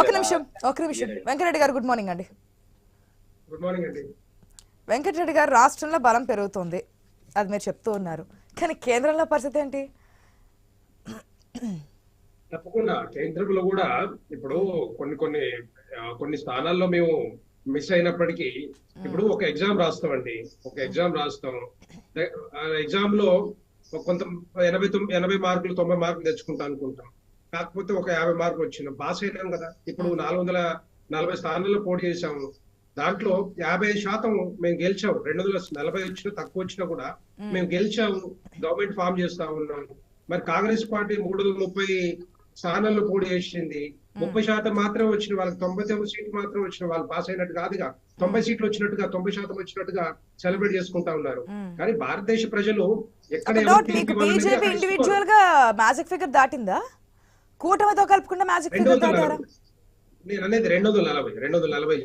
ఒక నిమిషం ఒక నిమిషం. వెంకటరెడ్డి గారు గుడ్ మార్నింగ్ అండి. గుడ్ మార్నింగ్ అండి. వెంకటరెడ్డి గారు రాష్ట్రంలో బలం పెరుగుతుంది. అది మీరు చెప్తూ ఉన్నారు. కానీ కేంద్రంలో పరిస్థితి ఏంటి? తప్పకుండా. కేంద్రంలో కూడా ఇప్పుడు కొన్ని కొన్ని కొన్ని స్థానాల్లో మేము మిస్ అయినప్పటికీ ఇప్పుడు ఒక ఎగ్జామ్ రాస్తామండి. ఒక ఎగ్జామ్ రాస్తాం. ఎగ్జామ్లో కొంత ఎనభై తొమ్మిది ఎనభై మార్కులు తొంభై మార్కులు తెచ్చుకుంటాం అనుకుంటాం. కాకపోతే ఒక యాభై మార్కులు వచ్చినాం పాస్ అయినాం కదా. ఇప్పుడు నాలుగు వందల నలభై స్థానాల్లో పోటీ చేశాము. దాంట్లో యాభై శాతం మేము గెలిచాము. రెండు వందల నలభై వచ్చినా తక్కువ వచ్చినా కూడా మేము గెలిచాము. గవర్నమెంట్ ఫామ్ చేస్తా ఉన్నాం మరి కాంగ్రెస్ పార్టీ మూడు వందల ముప్పై స్థానాల్లో పోటీ చేసింది. ముప్పై శాతం మాత్రమే వచ్చిన వాళ్ళకి తొంభై తొమ్మిది సీట్లు మాత్రం వచ్చిన వాళ్ళు పాస్ అయినట్టు కాదుగా. తొంభై సీట్లు వచ్చినట్టుగా తొంభై శాతం వచ్చినట్టుగా సెలబ్రేట్ చేసుకుంటా ఉన్నారు. కానీ భారతదేశ ప్రజలు ఎక్కడ బీజేపీ ఇండివిజువల్గా మ్యాజిక్ ఫిగర్ దాటిందా? కూటమితో కలుపుకుంటే మ్యాజిక్ రెండు ఫిగర్ వందల దాటారా నలభై. నేను అనేది రెండు వందల నలభై రెండు వందల నలభై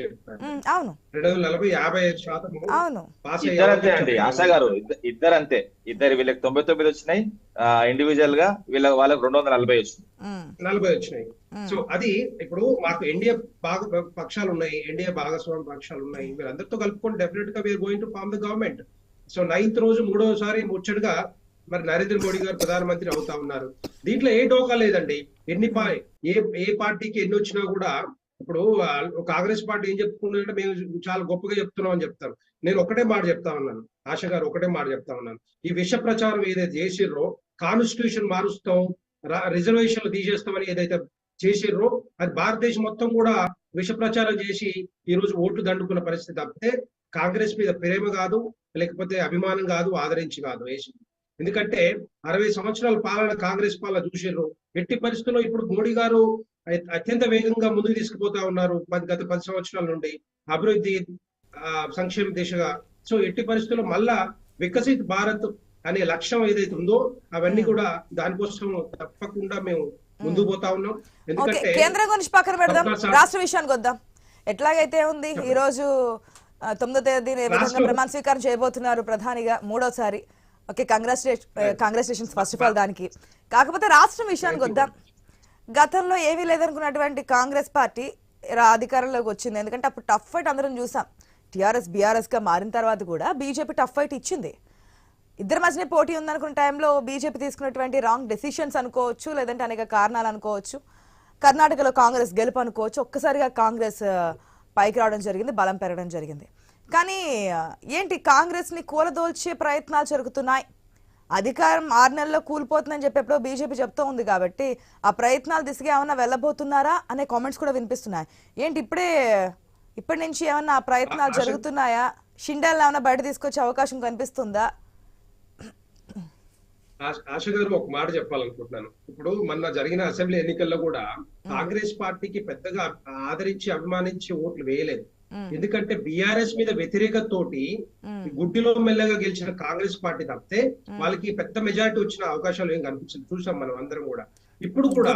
అవును. రెండు వందల నలభై యాభై ఐదు శాతం అవును. పాస్ ఇద్దరు అంతే అండి. ఆశా గారు ఇద్ద- ఇద్దరు అంతే ఇద్దరు వీళ్ళకి తొంభై తొమ్మిది వచ్చినాయి. ఇండివిజువల్గా వీళ్ళ వాళ్ళకి రెండు వందల నలభై వచ్చినాయి. నలభై వచ్చినాయి. సో అది ఇప్పుడు మాకు ఎన్డీఏ భాగ పక్షాలు ఉన్నాయి. ఎన్డీఏ భాగస్వామి పక్షాలు ఉన్నాయి. వీళ్ళందరితో కలుపుకొని డెఫినెట్గా we are going to form the government so ninth రోజు మూడోసారి ముచ్చటగా మరి నరేంద్ర మోడీ గారు ప్రధానమంత్రి అవుతా ఉన్నారు. దీంట్లో ఏ డోకా లేదండి. ఎన్ని పా ఏ ఏ పార్టీకి ఎన్ని వచ్చినా కూడా ఇప్పుడు కాంగ్రెస్ పార్టీ ఏం చెప్పుకుంటుందంటే మేము చాలా గొప్పగా చెప్తున్నాం అని చెప్తారు. నేను ఒకటే మాట చెప్తా ఉన్నాను. ఆశ గారు ఒకటే మాట చెప్తా ఉన్నాను. ఈ విష ప్రచారం ఏదైతే చేసిర్రో కాన్స్టిట్యూషన్ మారుస్తాం రిజర్వేషన్లు తీసేస్తామని ఏదైతే చేసిర్రో అది భారతదేశం మొత్తం కూడా విష ప్రచారం చేసి ఈ రోజు ఓట్లు దండుకున్న పరిస్థితి తప్పితే కాంగ్రెస్ మీద ప్రేమ కాదు లేకపోతే అభిమానం కాదు ఆదరించి కాదు. వేసింది ఎందుకంటే అరవై సంవత్సరాల పాలన కాంగ్రెస్ పాలన చూసిర్రు ఎట్టి పరిస్థితుల్లో ఇప్పుడు మోడీ గారు అత్య- అత్యంత వేగంగా ముందుకు తీసుకుపోతా ఉన్నారు గత పది సంవత్సరాల నుండి అభివృద్ధి సంక్షేమ దిశగా. సో ఎట్టి పరిస్థితుల్లో మళ్ళా వికసిత్ భారత్ అనే లక్ష్యం ఏదైతే ఉందో అవన్నీ కూడా దానికోసం తప్పకుండా మేము ముందుకు పోతా ఉన్నాం. ఎందుకంటే కేంద్రం గురించి పక్కన పెడదాం. రాష్ట్ర విషయానికి వద్దాం. ఎట్లాగైతే ఉంది ఈ రోజు తొమ్మిదో రాష్ట్రం- ప్రమాణ స్వీకారం చేయబోతున్నారు ప్రధానిగా? మూడోసారి. Okay congratulation congratulations first of all దానికి. కాకపోతే రాష్ట్రం విషయానికి వద్దాం. గతంలో ఏమీ లేదనుకున్నటువంటి కాంగ్రెస్ పార్టీ అధికారంలోకి వచ్చింది. ఎందుకంటే అప్పుడు టఫ్ ఫైట్ అందరం చూసాం. టీఆర్ఎస్ బీఆర్ఎస్గా మారిన తర్వాత కూడా బీజేపీ టఫ్ ఫైట్ ఇచ్చింది. ఇద్దరి మధ్యనే పోటీ ఉందనుకున్న టైంలో బీజేపీ తీసుకున్నటువంటి రాంగ్ డెసిషన్స్ అనుకోవచ్చు లేదంటే అనేక కారణాలు అనుకోవచ్చు. కర్ణాటకలో కాంగ్రెస్ గెలుపు అనుకోవచ్చు. ఒక్కసారిగా కాంగ్రెస్ ఆ, పైకి రావడం జరిగింది బలం పెరగడం జరిగింది. కానీ ఏంటి కాంగ్రెస్ని కూలదోల్చే ప్రయత్నాలు జరుగుతున్నాయి? అధికారం ఆరు నెలల్లో కూలిపోతుందని చెప్పి ఎప్పుడో బీజేపీ చెప్తూ ఉంది కాబట్టి ఆ ప్రయత్నాలు దిశగా ఏమన్నా వెళ్ళబోతున్నారా అనే కామెంట్స్ కూడా వినిపిస్తున్నాయి. ఏంటి ఇప్పుడే ఇప్పటి నుంచి ఏమన్నా ఆ ప్రయత్నాలు జరుగుతున్నాయా? షిండాలను ఏమన్నా బయట తీసుకొచ్చే అవకాశం కనిపిస్తుందా? ఆశ- గారు ఒక మాట చెప్పాలనుకుంటున్నాను. ఇప్పుడు మొన్న జరిగిన అసెంబ్లీ ఎన్నికల్లో కూడా కాంగ్రెస్ పార్టీకి పెద్దగా ఆదరించి అభిమానించి ఓట్లు వేయలేదు. ఎందుకంటే బీఆర్ఎస్ మీద వ్యతిరేకత తోటి మ్మ్. గుడ్డిలో మెల్లగా గెలిచిన కాంగ్రెస్ పార్టీ తప్పితే వాళ్ళకి పెద్ద మెజారిటీ వచ్చిన అవకాశాలు ఏం కనిపించింది చూసాం మనం అందరం కూడా. ఇప్పుడు కూడా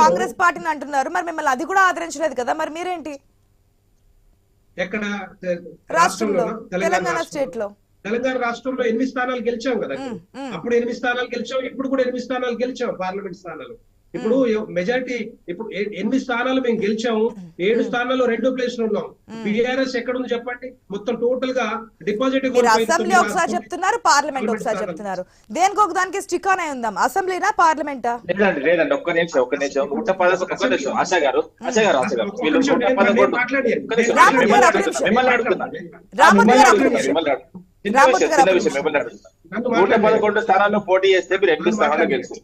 కాంగ్రెస్ పార్టీని అంటున్నారు. మరి మిమ్మల్ని అది కూడా ఆదరించలేదు కదా. మరి మీరేంటి? ఎక్కడ? రాష్ట్రంలో? తెలంగాణ. స్టేట్లో తెలంగాణ రాష్ట్రంలో ఎనిమిది స్థానాలు గెలిచాం కదా. అప్పుడు? ఎనిమిది స్థానాలు గెలిచాం? ఇప్పుడు కూడా ఎనిమిది స్థానాలు గెలిచాం పార్లమెంట్ స్థానాలు. ఇప్పుడు మెజారిటీ ఇప్పుడు ఎనిమిది స్థానాలు మేము గెలిచాము. ఏడు స్థానాల్లో రెండో ప్లేస్లో ఉన్నాం. బీఆర్ఎస్ ఎక్కడ ఉంది చెప్పండి? మొత్తం టోటల్గా డిపాజిట్ అసెంబ్లీ ఒకసారి చెప్తున్నారు పార్లమెంట్ ఒకసారి చెప్తున్నారు. దేనికి ఒక దానికి స్టిక్ ఆన్ అయి ఉందాం? అసెంబ్లీనా పార్లమెంటా లేదండి లేదండి ఒక్క నిమిషం ఒక్క నిమిషం. నూట పదకొండు ఒక్క నిమిషం ఆశా గారు ఆశా గారు ఆశా గారు. నూట పదకొండు. మిమ్మల్ని మిమ్మల్ని. చిన్న విషయం చిన్న విషయం నూట. పదకొండు స్థానాల్లో పోటీ చేస్తే మీరు ఎనిమిది స్థానాల్లో. గెలిచి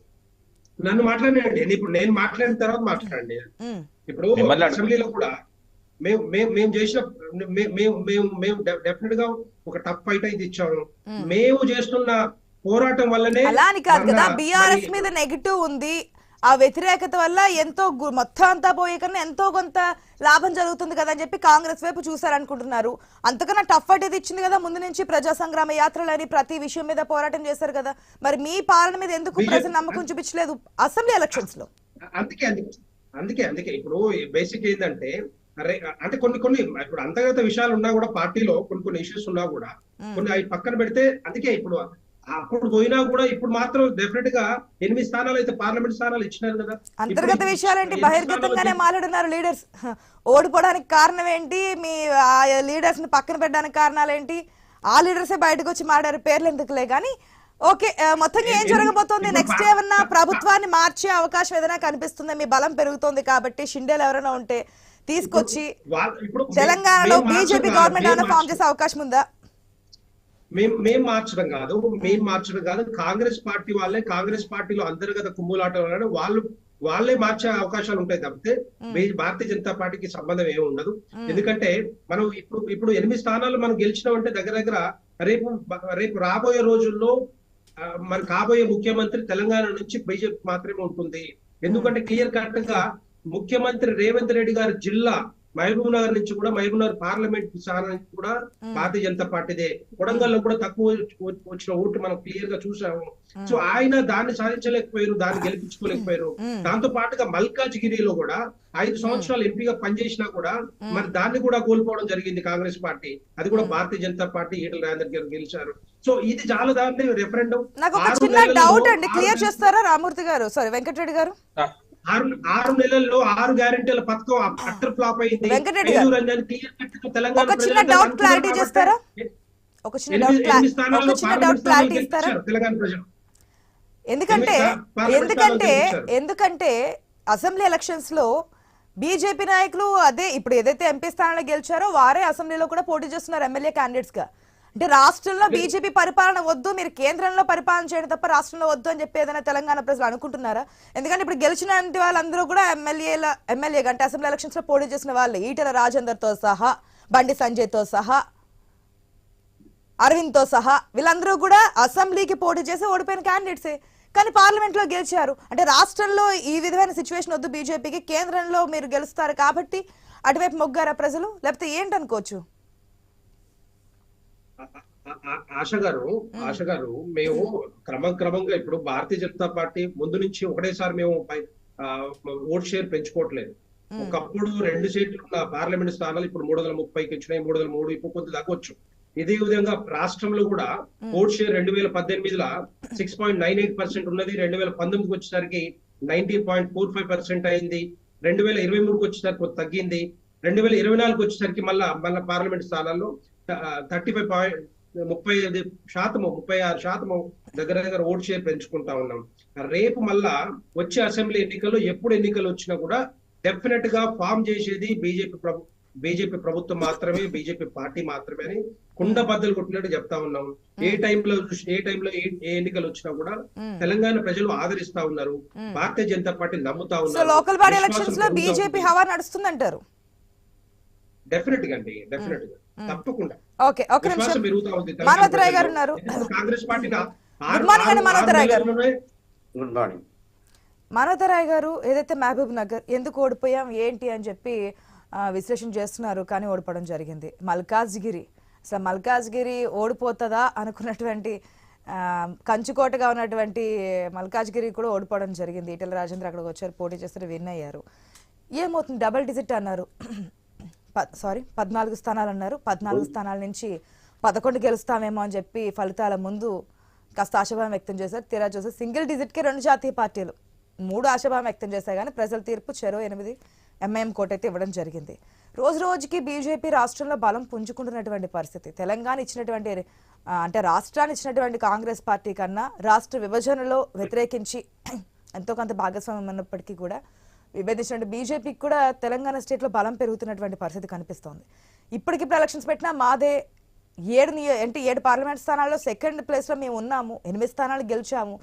నన్ను మాట్లాడండి ఇప్పుడు నేను మాట్లాడిన తర్వాత మాట్లాడండి. ఇప్పుడు అసెంబ్లీలో కూడా మేము మేము మేము చేసిన మేము మేము మేము డెఫినెట్గా ఒక టఫ్ ఫైట్ అయితే ఇచ్చాము. మేము చేస్తున్న పోరాటం వల్లనే అలా అని కాదు కదా. బీఆర్ఎస్ మీద నెగిటివ్ ఉంది. ఆ వ్యతిరేకత వల్ల ఎంతో మొత్తం అంతా పోయే కన్నా ఎంతో కొంత లాభం జరుగుతుంది కదా అని చెప్పి కాంగ్రెస్ వైపు చూసారనుకుంటున్నారు అంతకన్నా టఫ్ ఫైట్ ఇది ఇచ్చింది కదా ముందు నుంచి ప్రజా సంగ్రామ యాత్రలని ప్రతి విషయం మీద పోరాటం చేశారు కదా. మరి మీ పాలన మీద ఎందుకు ప్రజలు నమ్మకం చూపించలేదు అసెంబ్లీ ఎలక్షన్స్లో అందుకే అందుకే అందుకే. ఇప్పుడు బేసిక్ ఏంటంటే అంటే కొన్ని కొన్ని ఇప్పుడు అంతర్గత విషయాలు ఉన్నా కూడా పార్టీలో కొన్ని కొన్ని ఇష్యూస్ ఉన్నా కూడా కొన్ని అవి పక్కన పెడితే అందుకే ఇప్పుడు అప్పుడు పోయినా కూడా ఇప్పుడు మాత్రం డెఫినెట్గా ఎనిమిది స్థానాలు అయితే పార్లమెంట్ స్థానాలు ఇచ్చినారు కదా. అంతర్గత విషయాలేంటి? బహిర్గతంగానే స్థానాలు మాట్లాడున్నారు లీడర్స్ ఓడిపోవడానికి కారణం ఏంటి మీ ఆ లీడర్స్ని పక్కన పెట్టడానికి కారణాలు ఏంటి ఆ లీడర్సే బయటకు వచ్చి మాట్లాడారు పేర్లు ఎందుకులే? కానీ ఓకే మొత్తంగా ఏం జరగబోతోంది? నెక్స్ట్ ఏమన్నా ప్రభుత్వాన్ని మార్చే అవకాశం ఏదైనా కనిపిస్తుందా? మీ బలం పెరుగుతోంది కాబట్టి షిండేలు ఎవరైనా ఉంటే తీసుకొచ్చి తెలంగాణలో బీజేపీ గవర్నమెంట్ ఏమైనా ఫామ్ చేసే అవకాశం ఉందా? మేం మేం మార్చడం కాదు. మేం మార్చడం కాదు. కాంగ్రెస్ పార్టీ వాళ్ళే కాంగ్రెస్ పార్టీలో అంతర్గత కుమ్ములాట వలన వాళ్ళు వాళ్ళే మార్చే అవకాశాలు ఉంటాయి తప్పితే భారతీయ జనతా పార్టీకి సంబంధం ఏమి ఉండదు. ఎందుకంటే మనం ఇప్పుడు ఇప్పుడు ఎనిమిది స్థానాలు మనం గెలిచినామంటే దగ్గర దగ్గర రేపు రేపు రాబోయే రోజుల్లో మన కాబోయే ముఖ్యమంత్రి తెలంగాణ నుంచి బీజేపీ మాత్రమే ఉంటుంది. ఎందుకంటే క్లియర్ కట్గా ముఖ్యమంత్రి రేవంత్ రెడ్డి గారి జిల్లా మహబూబ్ నగర్ నుంచి కూడా మహబూబ్ నగర్ పార్లమెంట్ స్థానం నుంచి కూడా భారతీయ జనతా పార్టీదే. కొడంగల్లో కూడా తక్కువ వచ్చి- వచ్చిన ఓటు మనం క్లియర్గా చూసాము. సో ఆయన దాన్ని సాధించలేకపోయారు దాన్ని గెలిపించుకోలేకపోయారు. దాంతో పాటుగా మల్కాజ్గిరిలో కూడా ఐదు సంవత్సరాలు ఎంపీగా పనిచేసినా కూడా మరి దాన్ని కూడా కోల్పోవడం జరిగింది కాంగ్రెస్ పార్టీ. అది కూడా భారతీయ జనతా పార్టీ ఈటల రాజేందర్ గారు గెలిచారు. సో ఇది చాలా దాంట్లో రెఫరెండం నాకు ఒక చిన్న డౌట్ అండి. క్లియర్ చేస్తారా రామూర్తి గారు? సారీ వెంకటరెడ్డి గారు? ఆరు ఆరు నెలల్లో ఆరు గ్యారెంటీల పథకం అట్టర్ ఫ్లాప్ అయింది. ఒక చిన్న డౌట్ క్లారిటీ చేస్తారా? ఒక చిన్న డౌట్ క్లారిటీ ఇస్తారా? ఎందుకంటే ఎందుకంటే. ఎందుకంటే అసెంబ్లీ ఎలక్షన్స్లో బీజేపీ నాయకులు అదే ఇప్పుడు ఏదైతే ఎంపీ స్థానాలు గెలిచారో వారే అసెంబ్లీలో కూడా పోటీ చేస్తున్నారు ఎమ్మెల్యే క్యాండిడేట్స్గా. అంటే రాష్ట్రంలో బీజేపీ పరిపాలన వద్దు మీరు కేంద్రంలో పరిపాలన చేయడం తప్ప రాష్ట్రంలో వద్దు అని చెప్పి ఏదైనా తెలంగాణ ప్రజలు అనుకుంటున్నారా? ఎందుకంటే ఇప్పుడు గెలిచిన వాళ్ళందరూ కూడా ఎమ్మెల్యేల ఎమ్మెల్యే అంటే అసెంబ్లీ ఎలక్షన్స్లో పోటీ చేసిన వాళ్ళు ఈటల రాజేందర్తో సహా బండి సంజయ్తో సహా అరవింద్తో సహా వీళ్ళందరూ కూడా అసెంబ్లీకి పోటీ చేసి ఓడిపోయిన క్యాండిడేట్సే కానీ పార్లమెంట్లో గెలిచారు. అంటే రాష్ట్రంలో ఈ విధమైన సిచ్యువేషన్ వద్దు బీజేపీకి కేంద్రంలో మీరు గెలుస్తారు కాబట్టి అటువైపు మొగ్గారా ప్రజలు? లేకపోతే ఏంటనుకోవచ్చు ఆశ గారు ఆశ గారు మేము. క్రమం క్రమంగా ఇప్పుడు భారతీయ జనతా పార్టీ ముందు నుంచి ఒకటేసారి మేము ఓట్ షేర్ పెంచుకోవట్లేదు. ఒకప్పుడు రెండు సీట్లు ఉన్న పార్లమెంట్ స్థానాలు ఇప్పుడు మూడు వందల ముప్పైకి వచ్చినాయి మూడు వందల మూడు ఇప్పుడు కొంత తగ్గొచ్చు. ఇదే విధంగా రాష్ట్రంలో కూడా ఓట్ షేర్ రెండు వేల పద్దెనిమిదిలో six point nine eight percent ఉన్నది రెండు వేల పంతొమ్మిదికి వచ్చేసరికి nineteen point four five percent అయింది రెండు వేల ఇరవై మూడుకి వచ్చేసరికి తగ్గింది రెండు వేల ఇరవై నాలుగు వచ్చేసరికి మళ్ళా మళ్ళా పార్లమెంట్ స్థానాల్లో థర్టీ ఫైవ్ పాయింట్ ముప్పై ఐదు శాతము ముప్పై ఆరు శాతము దగ్గర దగ్గర ఓట్ షేర్ పెంచుకుంటా ఉన్నాం. రేపు మళ్ళా వచ్చే అసెంబ్లీ ఎన్నికల్లో ఎప్పుడు ఎన్నికలు వచ్చినా కూడా డెఫినెట్గా ఫామ్ చేసేది బీజేపీ ప్రభు బీజేపీ ప్రభుత్వం మాత్రమే బీజేపీ పార్టీ మాత్రమే అని కుండ బద్దలు కొట్టినట్టు చెప్తా ఉన్నాం. ఏ టైంలో ఏ టైంలో ఏ ఏ ఎన్నికలు వచ్చినా కూడా తెలంగాణ ప్రజలు ఆదరిస్తా ఉన్నారు. భారతీయ జనతా పార్టీ నమ్ముతా ఉన్నారు. లోకల్ బాడీ ఎలక్షన్స్లో బీజేపీ. హవా నడుస్తుందంటారు? డెఫినెట్గా అండి డెఫినెట్గా. తప్పకుండా. ఓకే ఒక నిమిషం. మానవతరాయ్ గారు ఉన్నారు. కాంగ్రెస్ పార్టీ Good morning అండి మానవతరాయ్ గారు. Good morning. మానవతరాయ్ గారు ఏదైతే మహబూబ్ నగర్ ఎందుకు ఓడిపోయాం ఏంటి అని చెప్పి విశ్లేషణ చేస్తున్నారు కానీ ఓడిపోవడం జరిగింది. మల్కాజ్గిరి. అసలు మల్కాజ్గిరి ఓడిపోతుందా అనుకున్నటువంటి ఆ, కంచుకోటగా ఉన్నటువంటి మల్కాజ్గిరి కూడా ఓడిపోవడం జరిగింది. ఈటెల రాజేంద్ర అక్కడికి వచ్చారు పోటీ చేస్తారు విన్ అయ్యారు. ఏమవుతుంది? డబల్ డిజిట్ అన్నారు. సారీ పద్నాలుగు స్థానాలు అన్నారు. పద్నాలుగు స్థానాల నుంచి పదకొండు గెలుస్తామేమో అని చెప్పి ఫలితాల ముందు కాస్త ఆశాభావం వ్యక్తం చేశారు. తీరా చూస్తే సింగిల్ డిజిట్కి రెండు జాతీయ పార్టీలు. మూడు ఆశాభావం వ్యక్తం చేశాయి కానీ ప్రజల తీర్పు చెరో ఎనిమిది ఎంఐఎం కోట్ అయితే ఇవ్వడం జరిగింది. రోజు రోజుకి బీజేపీ రాష్ట్రంలో బలం పుంజుకుంటున్నటువంటి పరిస్థితి. తెలంగాణ ఇచ్చినటువంటి అంటే రాష్ట్రాన్ని ఇచ్చినటువంటి కాంగ్రెస్ పార్టీ కన్నా రాష్ట్ర విభజనలో వ్యతిరేకించి ఎంతో కొంత భాగస్వామ్యం ఉన్నప్పటికీ కూడా విభేదించినట్టు బీజేపీకి కూడా తెలంగాణ స్టేట్లో బలం పెరుగుతున్నటువంటి పరిస్థితి కనిపిస్తోంది. ఇప్పటికిప్పుడు ఎలక్షన్స్ పెట్టినా మాదే ఏడు అంటే ఏడు పార్లమెంట్ స్థానాల్లో సెకండ్ ప్లేస్లో మేము ఉన్నాము ఎనిమిది స్థానాలు గెలిచాము.